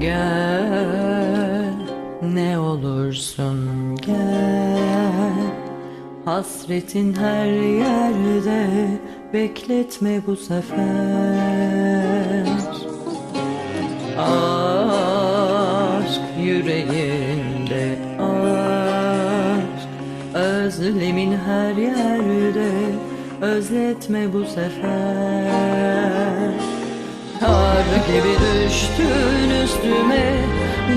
Gel ne olursun gel. Hasretin her yerde bekletme bu sefer. Aşk yüreğinde aşk Özlemin her yerde özletme bu sefer Kar gibi düştün üstüme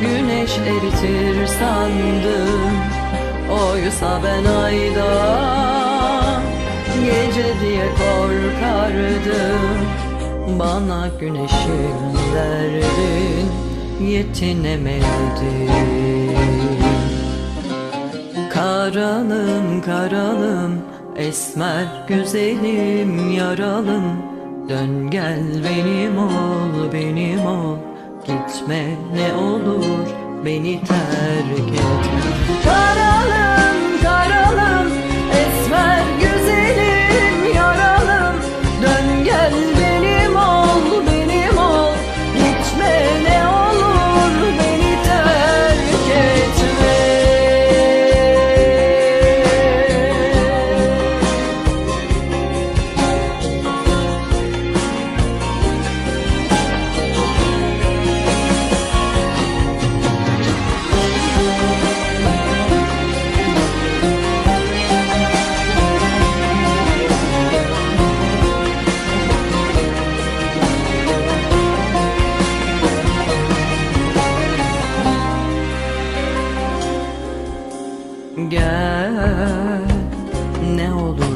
Güneş eritir sandım. Oysa ben ayda Gece diye korkardım. Bana güneşim derdin Yetinemedin Karalım karalım esmer güzelim yaralım Dön gel benim ol benim ol. Gitme ne olur beni terk etme Karalım karalım esmer güzelim yaralım. Dön gel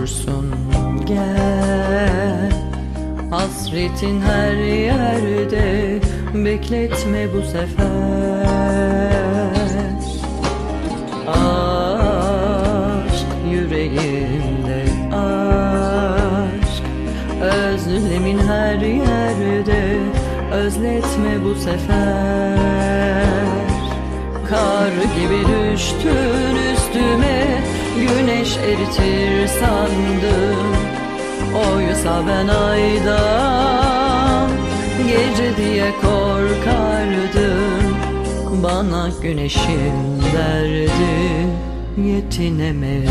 olursun gel. Hasretin her yerde. Bekletme bu sefer. Aşk yüreğimde aşk. Özlemin her yerde. Özletme bu sefer. Kar gibi düştün üstüme Güneş eritir sandım. Oysa ben aydan Gece diye korkardım. Bana güneşin derdi Yetinemedi.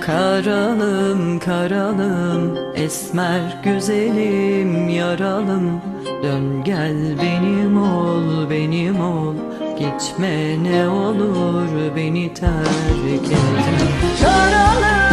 Karalım karalım esmer güzelim yaralım. Dön gel benim ol benim ol Gitme ne olur beni terk etme. Karalım